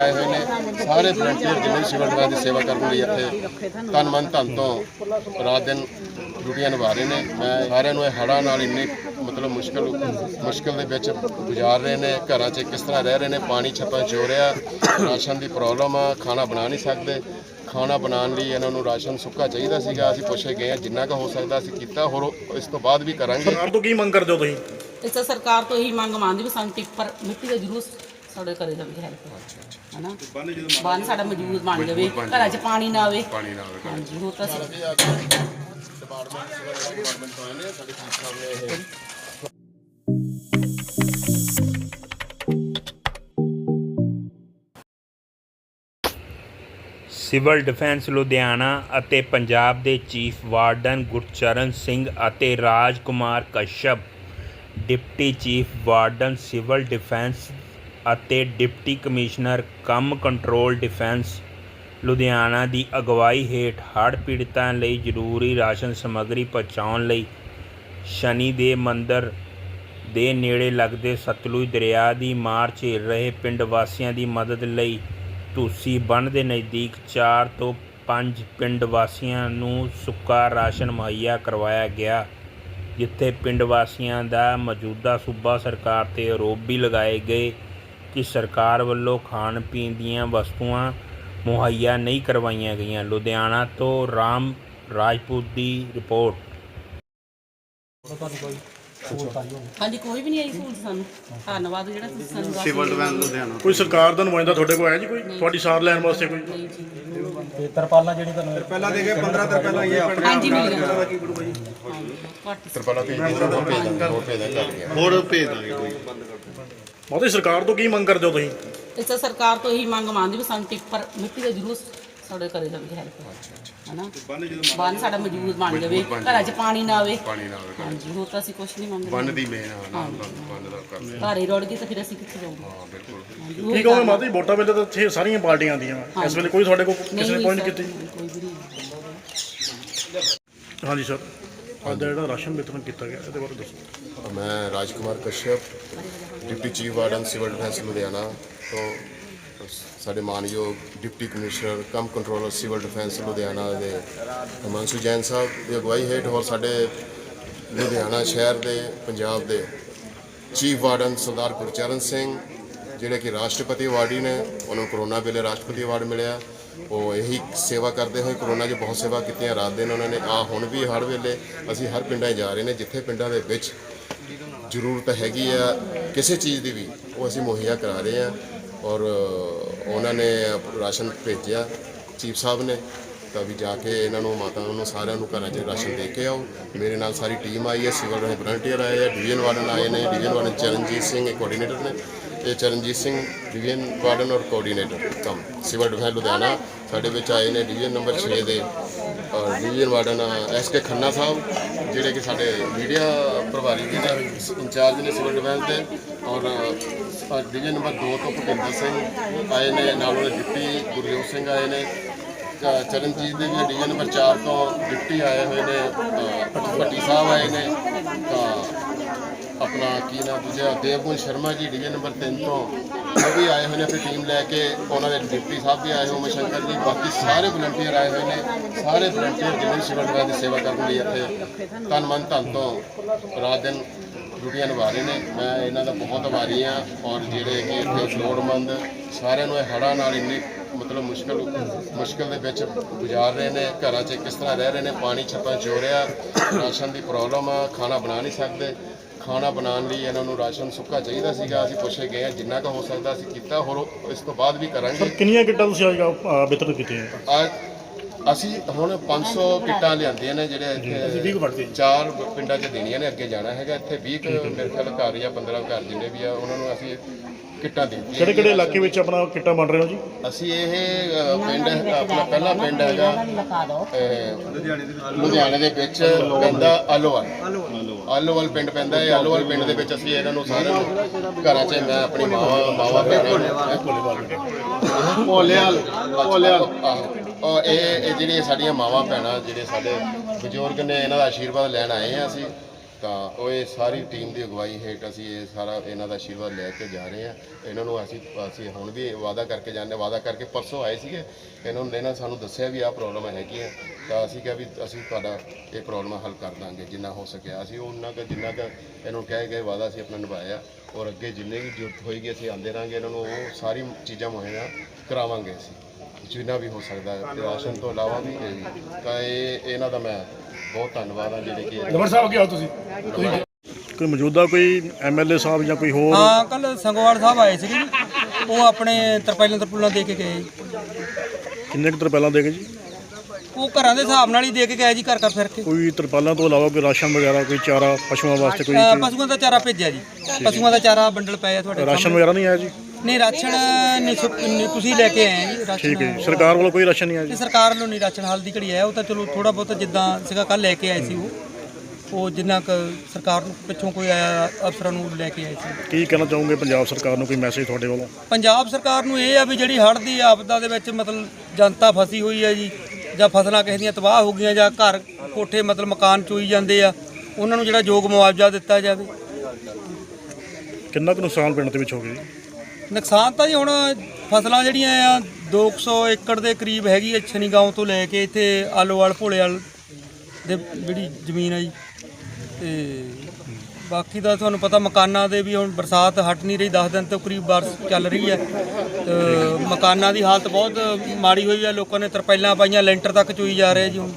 ਆਏ ਹੋਏ ਨੇ। ਸਾਰੇ ਵਲੰਟੀਅਰ ਵੀ ਸਿਵਲ ਡਿਫੈਂਸ ਦੀ ਸੇਵਾ ਕਰਨ ਲਈ ਇੱਥੇ ਤਨ ਮਨ ਧਨ ਤੋਂ ਰਾਤ ਦਿਨ ਡਿਊਟੀਆਂ ਨਿਭਾ ਰਹੇ ਨੇ। ਮੈਂ ਸਾਰਿਆਂ ਨੂੰ ਇਹ ਹੜ੍ਹਾਂ ਨਾਲ ਇੰਨੀ ਮਤਲਬ ਮੁਸ਼ਕਲ ਮੁਸ਼ਕਲ ਦੇ ਵਿੱਚ ਗੁਜ਼ਾਰ ਰਹੇ ਨੇ। ਘਰਾਂ 'ਚ ਕਿਸ ਤਰ੍ਹਾਂ ਰਹਿ ਰਹੇ ਨੇ? ਪਾਣੀ ਛੱਪਾਂ 'ਚ ਹੋ ਰਿਹਾ। ਰਾਸ਼ਨ ਦੀ ਪ੍ਰੋਬਲਮ ਆ। ਖਾਣਾ ਬਣਾ ਨਹੀਂ ਸਕਦੇ। ਖਾਣਾ ਬਣਾਉਣ ਲਈ ਇਹਨਾਂ ਨੂੰ ਰਾਸ਼ਨ ਸੁੱਕਾ ਚਾਹੀਦਾ ਸੀਗਾ। ਅਸੀਂ ਪੁੱਛੇ ਗਏ ਆ ਜਿੰਨਾ ਕੁ ਹੋ ਸਕਦਾ ਅਸੀਂ ਕੀਤਾ। ਹੋਰ ਇਸ ਤੋਂ ਬਾਅਦ ਵੀ ਕਰਾਂਗੇ। ਸਰਕਾਰ ਤੋਂ ਕੀ ਮੰਗ ਕਰਦੇ ਹੋ ਤੁਸੀਂ? ਇਸ ਸਰਕਾਰ ਤੋਂ ਇਹੀ ਮੰਗ ਮੰਨਦੀ ਵੀ ਸਾਨੂੰ ਟਿੱਪਰ ਮਿੱਟੀ ਦਾ ਜ਼ਰੂਰ ਸਾਡੇ ਕਰੇ ਜਾਵੇ ਹੈਲਪ ਹਨਾ? ਬੰਨ ਸਾਡਾ ਮੌਜੂਦ ਬਣ ਜਾਵੇ ਘਰਾਂ 'ਚ ਪਾਣੀ ਨਾ ਆਵੇ। ਪਾਣੀ ਹਾਂਜੀ ਹੋਰ ਤਾਂ ਅਸੀਂ ਡਿਪਾਰਟਮੈਂਟ ਸਿਵਲ ਡਿਪਾਰਟਮੈਂਟ ਤੋਂ ਆਏ ਨੇ ਸਾਡੇ ਚੀਫ ਸਾਹਿਬ ਨੇ ਇਹ। ਸਿਵਲ ਡਿਫੈਂਸ ਲੁਧਿਆਣਾ ਅਤੇ ਪੰਜਾਬ ਦੇ ਚੀਫ ਵਾਰਡਨ ਗੁਰਚਰਨ ਸਿੰਘ ਅਤੇ Raj Kumar Kashyap deputy chief warden civil defence ਅਤੇ deputy commissioner cum control defence Ludhiana ਦੀ ਅਗਵਾਈ ਹੇਠ ਹੜ੍ਹ ਪੀੜਤਾਂ ਲਈ ਜ਼ਰੂਰੀ ਰਾਸ਼ਨ ਸਮੱਗਰੀ ਪਹੁੰਚਾਉਣ ਲਈ ਸ਼ਨੀ ਦੇ ਮੰਦਰ ਦੇ ਨੇੜੇ ਲੱਗਦੇ ਸਤਲੁਜ ਦਰਿਆ ਦੀ ਮਾਰ ਝੇਲ ਰਹੇ ਪਿੰਡ ਵਾਸੀਆਂ ਦੀ ਮਦਦ ਲਈ ਧੂਸੀ ਬੰਨ੍ਹ ਦੇ ਨਜ਼ਦੀਕ 4 ਤੋਂ 5 ਪਿੰਡ ਵਾਸੀਆਂ ਨੂੰ ਸੁੱਕਾ ਰਾਸ਼ਨ ਮੁਹੱਈਆ ਕਰਵਾਇਆ ਗਿਆ, ਜਿੱਥੇ ਪਿੰਡ ਵਾਸੀਆਂ ਦਾ ਮੌਜੂਦਾ ਸੂਬਾ ਸਰਕਾਰ ਤੇ ਆਰੋਪ ਵੀ ਲਗਾਏ ਗਏ ਕਿ ਸਰਕਾਰ ਵੱਲੋਂ ਖਾਣ ਪੀਣ ਦੀਆਂ ਵਸਤੂਆਂ ਮੁਹੱਈਆ ਨਹੀਂ ਕਰਵਾਈਆਂ ਗਈਆਂ। ਲੁਧਿਆਣਾ ਤੋਂ ਰਾਮ ਰਾਜਪੂਤ ਦੀ ਰਿਪੋਰਟ। ਹਾਂਜੀ ਕੋਈ ਵੀ ਨਹੀਂ ਆਈ ਸਹੂਲਤ ਸਾਨੂੰ। ਧੰਨਵਾਦ ਜਿਹੜਾ ਤੁਸੀਂ ਸਾਨੂੰ ਦੱਸ ਸਿਵਲ ਡਿਫੈਂਸ ਲੁਧਿਆਣਾ ਕੋਈ ਸਰਕਾਰ ਦਾ ਨੁਮਾਇੰਦਾ ਤੁਹਾਡੇ ਕੋਲ ਆਇਆ ਜੀ ਕੋਈ? ਤੁਹਾਡੀ ਸਾਰ ਲੈਣ ਵਾਸਤੇ ਕੋਈ? ਨਹੀਂ ਜੀ। ਤੇ ਤਰਪਾਲਾਂ ਜਿਹੜੀ ਤੁਹਾਨੂੰ ਪਹਿਲਾਂ ਦੇ ਗਏ 15 ਦਿਨ ਪਹਿਲਾਂ ਇਹ ਆਪਣੇ ਹਾਂਜੀ ਮਿਲ ਗਿਆ ਕੀ ਤਰਪਾਲਾ ਭੇਜ ਹੋਰ ਭੇਜ ਦਾਂਗੇ ਹੋਰ ਭੇਜ ਦਾਂਗੇ ਕਰ ਕੋਈ ਬਹੁਤੇ ਸਰਕਾਰ ਤੋਂ ਕੀ ਮੰਗ ਕਰਦੇ ਹੋ ਤੁਸੀਂ? ਇਸ ਸਰਕਾਰ ਤੋਂ ਇਹੀ ਮੰਗ ਮੰਨਦੀ ਵੀ ਸਾਨੂੰ ਟਿੱਪਰ ਮਿੱਟੀ ਦਾ ਜ਼ਰੂਰ ਸਾਡੇ ਕਰੇ ਜਾਵੇ ਹੈਲਪ ਹਨਾ? ਬੰਨ ਸਾਡਾ ਮੌਜੂਦ ਬਣ ਜਾਵੇ ਘਰਾਂ 'ਚ ਪਾਣੀ ਨਾ ਆਵੇ। ਪਾਣੀ ਨਾਲ ਹਾਂਜੀ ਹੋਰ ਤਾਂ ਅਸੀਂ ਕੁਝ ਨਹੀਂ ਮੰਗਦੇ। ਬੰਨ ਦੀ ਮੇਨ ਨਾਲ ਬੰਨ ਦਾ ਕਰ ਘਰ ਹੀ ਰੁੜ ਗਏ ਤਾਂ ਫਿਰ ਅਸੀਂ ਕਿੱਥੇ ਜਾਵਾਂਗੇ ਹਾਂ ਬਿਲਕੁਲ। ਹਾਂਜੀ, ਉਹੀ ਕੀ ਕਹੋਗੇ। ਮਾਤਾ ਜੀ ਵੋਟਾਂ ਵੇਲੇ ਤਾਂ ਇੱਥੇ ਸਾਰੀਆਂ ਪਾਰਟੀਆਂ ਆਉਂਦੀਆਂ ਵਾਂ। ਇਸ ਵੇਲੇ ਕੋਈ ਤੁਹਾਡੇ ਕੋਲ ਕਿਸੇ ਨੇ ਨਹੀਂ ਪੁਆਇੰਟ ਸਰ, ਕੀਤੀ? ਕੋਈ ਵੀ ਨਹੀਂ। ਹਾਂਜੀ ਸਰ। ਅੱਜ ਜਿਹੜਾ ਰਾਸ਼ਨ ਵਿਤਰਨ ਕੀਤਾ ਗਿਆ, ਇਹਦੇ ਬਾਰੇ ਦੱਸੋ। ਮੈਂ Rajkumar Kashyap, deputy chief warden civil defence Ludhiana ਤੋਂ ਸਾਡੇ ਮਾਨਯੋਗ deputy commissioner, cum controller civil defence Ludhiana ਦੇ ਹਿਮਾਂਸ਼ੂ ਜੈਨ ਸਾਹਿਬ ਦੀ ਅਗਵਾਈ ਹੇਠ ਹੋਰ ਸਾਡੇ ਲੁਧਿਆਣਾ ਸ਼ਹਿਰ ਦੇ, ਪੰਜਾਬ ਦੇ ਚੀਫ ਵਾਰਡਨ ਸਰਦਾਰ ਗੁਰਚਰਨ ਸਿੰਘ, ਜਿਹੜੇ ਕਿ ਰਾਸ਼ਟਰਪਤੀ ਅਵਾਰਡੀ ਨੇ, ਉਹਨਾਂ ਨੂੰ ਕਰੋਨਾ ਵੇਲੇ ਰਾਸ਼ਟਰਪਤੀ ਅਵਾਰਡ ਮਿਲਿਆ। ਉਹ ਇਹੀ ਸੇਵਾ ਕਰਦੇ ਹੋਏ ਕਰੋਨਾ 'ਚ ਬਹੁਤ ਸੇਵਾ ਕੀਤੀਆਂ। ਰਾਤ ਦਿਨ ਉਹਨਾਂ ਨੇ ਆ ਹੁਣ ਵੀ ਹਰ ਵੇਲੇ ਅਸੀਂ ਹਰ ਪਿੰਡਾਂ 'ਚ ਜਾ ਰਹੇ ਨੇ, ਜਿੱਥੇ ਪਿੰਡਾਂ ਦੇ ਵਿੱਚ ਜ਼ਰੂਰਤ ਹੈਗੀ ਆ, ਕਿਸੇ ਚੀਜ਼ ਦੀ ਵੀ, ਉਹ ਅਸੀਂ ਮੁਹੱਈਆ ਕਰਾ ਰਹੇ ਆ ਔਰ ਉਹਨਾਂ ਨੇ ਰਾਸ਼ਨ ਭੇਜਿਆ ਚੀਫ ਸਾਹਿਬ ਨੇ, ਤਾਂ ਵੀ ਜਾ ਕੇ ਇਹਨਾਂ ਨੂੰ ਮਾਤਾ ਨੂੰ, ਸਾਰਿਆਂ ਨੂੰ ਘਰਾਂ 'ਚ ਰਾਸ਼ਨ ਦੇ ਕੇ ਆਓ। ਮੇਰੇ ਨਾਲ ਸਾਰੀ ਟੀਮ ਆਈ ਹੈ, ਸਿਵਲ ਵਲੰਟੀਅਰ ਆਏ ਆ, ਡਿਵੀਜ਼ਨ ਵਾਰਡਨ ਆਏ ਨੇ, ਡਿਵੀਜ਼ਨ ਵਾਰਡਨ ਚਰਨਜੀਤ ਸਿੰਘ, ਇਹ ਕੋਆਰਡੀਨੇਟਰ ਨੇ। ਇਹ ਚਰਨਜੀਤ ਸਿੰਘ ਡਿਵੀਜ਼ਨ ਵਾਰਡਨ ਔਰ coordinator cum civil defence Ludhiana. ਸਾਡੇ ਵਿੱਚ ਆਏ ਨੇ ਡਿਵੀਜ਼ਨ ਨੰਬਰ 6 ਦੇ ਔਰ division warden S K Khanna Sahib ਜਿਹੜੇ ਕਿ ਸਾਡੇ ਮੀਡੀਆ ਪ੍ਰਭਾਰੀ ਵੀ ਨੇ ਇੰਚਾਰਜ ਨੇ ਸਿਵਲ ਡਿਫੈਂਸ ਦੇ ਔਰ ਡਿਵੀਜ਼ਨ ਨੰਬਰ 2 ਤੋਂ ਭੁਪਿੰਦਰ ਸਿੰਘ ਆਏ ਨੇ ਨਾਲ ਉਹਨੇ ਡਿਪਟੀ ਗੁਰਜੋਤ ਸਿੰਘ ਆਏ ਨੇ। ਅ, ਚਰਨਜੀਤ ਦੇ ਵੀ ਡਿਵੀਜ਼ਨ ਨੰਬਰ 4 ਤੋਂ ਡਿਪਟੀ ਆਏ ਹੋਏ ਨੇ ਭੱਟੀ ਸਾਹਿਬ ਆਏ ਨੇ। ਆਪਣਾ ਕੀ ਨਾਮ ਦੂਜਾ, ਦੇਵਗੁਣ ਸ਼ਰਮਾ ਜੀ, ਡਿਵੀਜ਼ਨ ਨੰਬਰ 3 ਤੋਂ। ਉਹ ਵੀ ਆਏ ਹੋਏ ਨੇ ਆਪਣੀ ਟੀਮ ਲੈ ਕੇ, ਉਹਨਾਂ ਦੇ ਡਿਪਟੀ ਸਾਹਿਬ ਵੀ ਆਏ ਹੋਏ ਉਮਾ ਸ਼ੰਕਰ ਜੀ, ਬਾਕੀ ਸਾਰੇ ਵਲੰਟੀਅਰ ਆਏ ਹੋਏ ਨੇ। ਸਾਰੇ ਵਲੰਟੀਅਰ ਜਿਵੇਂ ਵੀ ਸਿਵਲ ਦੀ ਸੇਵਾ ਕਰਨ ਲਈ ਇੱਥੇ ਤਨ ਮਨ ਧਨ ਤੋਂ ਰਾਤ ਦਿਨ ਡਿਊਟੀਆਂ ਨਿਭਾ ਰਹੇ ਨੇ। ਮੈਂ ਇਹਨਾਂ ਦਾ ਬਹੁਤ ਆਭਾਰੀ ਹਾਂ ਔਰ ਜਿਹੜੇ ਕਿ ਇੱਥੇ ਲੋੜਵੰਦ, ਸਾਰਿਆਂ ਨੂੰ ਇਹ ਹੜ੍ਹਾਂ ਨਾਲ ਇੰਨੀ ਮਤਲਬ ਮੁਸ਼ਕਲ ਮੁਸ਼ਕਲ ਦੇ ਵਿੱਚ ਗੁਜ਼ਾਰ ਰਹੇ ਨੇ। ਘਰਾਂ 'ਚ ਕਿਸ ਤਰ੍ਹਾਂ ਰਹਿ ਰਹੇ ਨੇ? ਪਾਣੀ ਛੱਪਾਂ 'ਚ ਰਿਹਾ, ਰਾਸ਼ਨ ਦੀ ਪ੍ਰੋਬਲਮ ਆ, ਖਾਣਾ ਬਣਾ ਨਹੀਂ ਸਕਦੇ। ਖਾਣਾ ਬਣਾਉਣ ਲਈ ਇਹਨਾਂ ਨੂੰ ਰਾਸ਼ਨ ਸੁੱਕਾ ਚਾਹੀਦਾ ਸੀਗਾ ਅਸੀਂ ਪੁੱਛੇ ਗਏ ਆ ਜਿੰਨਾ ਕੁ ਹੋ ਸਕਦਾ ਅਸੀਂ ਕੀਤਾ ਹੋਰ ਇਸ ਤੋਂ ਬਾਅਦ ਵੀ ਕਰਾਂਗੇ। ਕਿੰਨੀਆਂ ਕਿੱਟਾਂ ਤੁਸੀਂ ਅੱਜ ਅ, ਵਿਤਰਨ ਕੀਤੀਆਂ? ਅੱਜ ਅਸੀਂ ਹੁਣ 500 ਕਿੱਟਾਂ ਲਿਆਂਦੀਆਂ ਨੇ ਜਿਹੜੇ ਇੱਥੇ 20 ਵੜਦੇ ਚਾਰ ਪਿੰਡਾਂ 'ਚ ਦੇਣੀਆਂ ਨੇ ਅੱਗੇ ਜਾਣਾ ਹੈਗਾ ਇੱਥੇ 20 ਕੁ ਮੇਰੇ ਖਿਆਲ ਘਰ ਜਾਂ 15 ਘਰ ਜਿੰਨੇ ਵੀ ਆ ਉਹਨਾਂ ਨੂੰ ਅਸੀਂ ਕਿੱਟਾਂ ਦੇ ਦਿੱਤੀਆਂ ਕਿਹੜੇ ਕਿਹੜੇ ਇਲਾਕੇ ਵਿੱਚ ਆਪਣਾ ਕਿੱਟਾਂ ਬਣ ਰਹੇ ਹੋ ਜੀ? ਅਸੀਂ ਇਹ ਅ, ਪਿੰਡ ਆਪਣਾ ਪਹਿਲਾ ਪਿੰਡ ਹੈਗਾ ਅ, ਲੁਧਿਆਣੇ ਦੇ ਵਿੱਚ ਪੈਂਦਾ ਆਲੋਵਾਲ। ਆਲੋਵਾਲ ਪਿੰਡ ਪੈਂਦਾ ਹੈ। ਆਲੋਵਾਲ ਪਿੰਡ ਦੇ ਵਿੱਚ ਅਸੀਂ ਇਹਨਾਂ ਨੂੰ ਸਾਰਿਆਂ ਨੂੰ ਘਰਾਂ 'ਚ ਮੈਂ ਆਪਣੀ ਮਾਵਾ ਮਾਵਾ ਭੋਲੇਵਾਲ ਭੋਲੇਵਾਲ ਆਹੋ। ਉਹ ਇਹ ਇਹ ਜਿਹੜੀਆਂ ਸਾਡੀਆਂ ਮਾਵਾਂ ਭੈਣਾਂ ਜਿਹੜੇ ਸਾਡੇ ਬਜ਼ੁਰਗ ਨੇ ਇਹਨਾਂ ਦਾ ਆਸ਼ੀਰਵਾਦ ਲੈਣ ਆਏ ਆ ਅਸੀਂ। ਤਾਂ ਉਹ ਇਹ ਸਾਰੀ ਟੀਮ ਦੀ ਅਗਵਾਈ ਹੇਠ ਅਸੀਂ ਇਹ ਸਾਰਾ ਇਹਨਾਂ ਦਾ ਆਸ਼ੀਰਵਾਦ ਲੈ ਕੇ ਜਾ ਰਹੇ ਹਾਂ। ਇਹਨਾਂ ਨੂੰ ਅਸੀਂ ਅਸੀਂ ਹੁਣ ਵੀ ਵਾਅਦਾ ਕਰਕੇ ਜਾਂਦੇ ਵਾਅਦਾ ਕਰਕੇ ਪਰਸੋਂ ਆਏ ਸੀਗੇ। ਇਹਨਾਂ ਨੇ ਇਹਨਾਂ ਸਾਨੂੰ ਦੱਸਿਆ ਵੀ ਆਹ ਪ੍ਰੋਬਲਮ ਹੈਗੀ ਹੈ। ਤਾਂ ਅਸੀਂ ਕਿਹਾ ਵੀ ਅਸੀਂ ਤੁਹਾਡਾ ਇਹ ਪ੍ਰੋਬਲਮ ਹੱਲ ਕਰ ਦਾਂਗੇ, ਜਿੰਨਾ ਹੋ ਸਕਿਆ। ਅਸੀਂ ਉਹਨਾਂ ਕੁ ਜਿੰਨਾ ਕੁ ਇਹਨਾਂ ਨੂੰ ਕਹਿ ਗਏ ਵਾਅਦਾ ਅਸੀਂ ਆਪਣਾ ਨਿਭਾਇਆ। ਔਰ ਅੱਗੇ ਜਿੰਨੇ ਵੀ ਜ਼ਰੂਰਤ ਹੋਏਗੀ ਅਸੀਂ ਆਂਦੇ ਰਹਾਂਗੇ। ਇਹਨਾਂ ਨੂੰ ਉਹ ਸਾਰੀ ਚੀਜ਼ਾਂ ਮੁਹੱਈਆ ਕਰਾਵਾਂਗੇ ਅਸੀਂ। ਜਿੰਨਾ ਵੀ ਹੋ ਸਕਦਾ ਹੈ। ਰਾਸ਼ਨ ਤੋਂ ਇਲਾਵਾ ਵੀ ਵੀ। ਤਾਂ ਇਹ ਇਹਨਾਂ ਦਾ ਮੈਂ ਬਹੁਤ ਧੰਨਵਾਦ ਆ ਜਿਹੜੇ ਕਿ ਦਮਨ ਸਾਹਿਬ ਕੀ ਹਾਲ ਤੁਸੀਂ? ਕੋਈ ਮੌਜੂਦਾ ਕੋਈ ਐਮਐਲਏ ਸਾਹਿਬ ਜਾਂ ਕੋਈ ਹੋਰ? ਹਾਂ ਕੱਲ ਸੰਗਵਾਲ ਸਾਹਿਬ ਆਏ ਸੀਗੇ ਜੀ। ਉਹ ਆਪਣੇ ਤਰਪਾਲਾਂ ਤਰਪੁਲਾਂ ਦੇ ਕੇ ਗਏ। ਜੀ। ਕਿੰਨੇ ਕੁ ਤਰਪਾਲਾਂ ਦੇ ਗਏ ਜੀ? ਉਹ ਘਰਾਂ ਦੇ ਹਿਸਾਬ ਨਾਲ ਹੀ ਦੇ ਕੇ ਗਏ ਜੀ ਘਰ ਘਰ ਫਿਰ ਕੇ। ਕੋਈ ਤਰਪਾਲਾਂ ਤੋਂ ਇਲਾਵਾ ਕੋਈ ਰਾਸ਼ਨ ਵਗੈਰਾ ਕੋਈ ਚਾਰਾ ਪਸ਼ੂਆਂ ਵਾਸਤੇ ਕੋਈ ਪਸ਼ੂਆਂ ਦਾ ਚਾਰਾ ਭੇਜਿਆ ਜੀ। ਪਸ਼ੂਆਂ ਦਾ ਚਾਰਾ ਬੰਡਲ ਪਿਆ ਤੁਹਾਡੇ ਰਾਸ਼ਨ ਸਾਹਮਣੇ। ਵਗੈਰਾ ਨਹੀਂ ਆਇਆ ਜੀ? ਨਹੀਂ ਰਾਸ਼ਨ ਨਹੀਂ ਸੁ- ਨਹੀਂ, ਤੁਸੀਂ ਲੈ ਕੇ ਆਏ ਜੀ ਰਾਸ਼ਨ। ਠੀਕ ਹੈ ਜੀ ਸਰਕਾਰ ਵੱਲੋਂ ਕੋਈ ਰਾਸ਼ਨ ਨਹੀਂ ਆਇਆ ਤੇ ਜੀ ਸਰਕਾਰ ਵੱਲੋਂ ਨਹੀਂ ਰਾਸ਼ਨ ਹਾਲ ਦੀ ਘੜੀ ਆਇਆ ਉਹ ਤਾਂ ਚਲੋ ਥੋੜਾ ਬਹੁਤ ਜਿੱਦਾਂ ਸੀਗਾ ਕੱਲ ਲੈ ਕੇ ਆਏ ਸੀ ਉਹ। ਉਹ ਜਿੰਨਾ ਕੁ ਸਰਕਾਰ ਨੂੰ ਪਿੱਛੋਂ ਕੋਈ ਆਇਆ ਅਫਸਰਾਂ ਨੂੰ ਲੈ ਕੇ ਆਏ ਸੀ। ਕੀ ਕਹਿਣਾ ਚਾਹੋਗੇ ਪੰਜਾਬ ਸਰਕਾਰ ਨੂੰ ਕੋਈ ਮੈਸੇਜ ਤੁਹਾਡੇ ਵੱਲੋਂ? ਪੰਜਾਬ ਸਰਕਾਰ ਨੂੰ ਇਹ ਆ ਵੀ ਜਿਹੜੀ ਹੜ੍ਹ ਦੀ ਆਪਦਾ ਦੇ ਵਿੱਚ ਮਤਲਬ ਜਨਤਾ ਫਸੀ ਹੋਈ ਹੈ ਜੀ ਜਾਂ ਫਸਲਾਂ ਕਿਸੇ ਦੀਆਂ ਤਬਾਹ ਹੋ ਗਈਆਂ ਜਾਂ ਘਰ ਕੋਠੇ ਮਤਲਬ ਮਕਾਨ ਚੋਈ ਜਾਂਦੇ ਆ ਉਹਨਾਂ ਨੂੰ ਜਿਹੜਾ ਯੋਗ ਮੁਆਵਜ਼ਾ ਦਿੱਤਾ ਜਾਵੇ। ਕਿੰਨਾ ਕੁ ਨੁਕਸਾਨ ਪਿੰਡ ਦੇ ਵਿੱਚ ਹੋ ਗਿਆ ਜੀ? ਨੁਕਸਾਨ ਤਾਂ ਜੀ ਹੁਣ ਫਸਲਾਂ ਜਿਹੜੀਆਂ ਆ 200 ਏਕੜ ਦੇ ਕਰੀਬ ਹੈਗੀ ਹੈ ਛਨੀ ਗਾਉਂ ਤੋਂ ਲੈ ਕੇ ਇੱਥੇ ਆਲੋਵਾਲ ਭੋਲੇਵਾਲ ਦੇ ਜਿਹੜੀ ਜ਼ਮੀਨ ਆ ਜੀ। ਤੇ ਬਾਕੀ ਦਾ ਤੁਹਾਨੂੰ ਪਤਾ ਮਕਾਨਾਂ ਦੇ ਵੀ ਹੁਣ ਬਰਸਾਤ ਹਟ ਨਹੀਂ ਰਹੀ 10 ਦਿਨ ਤੋਂ ਕਰੀਬ ਬਾਰਿਸ਼ ਚੱਲ ਰਹੀ ਹੈ ਤੇ ਮਕਾਨਾਂ ਦੀ ਹਾਲਤ ਬਹੁਤ ਮਾੜੀ ਹੋਈ ਹੈ ਲੋਕਾਂ ਨੇ ਤਰਪਾਈਲਾਂ ਪਾਈਆਂ, ਲੈਂਟਰ ਤੱਕ ਚੋਈ ਜਾ ਰਹੇ ਜੀ ਹੁਣ।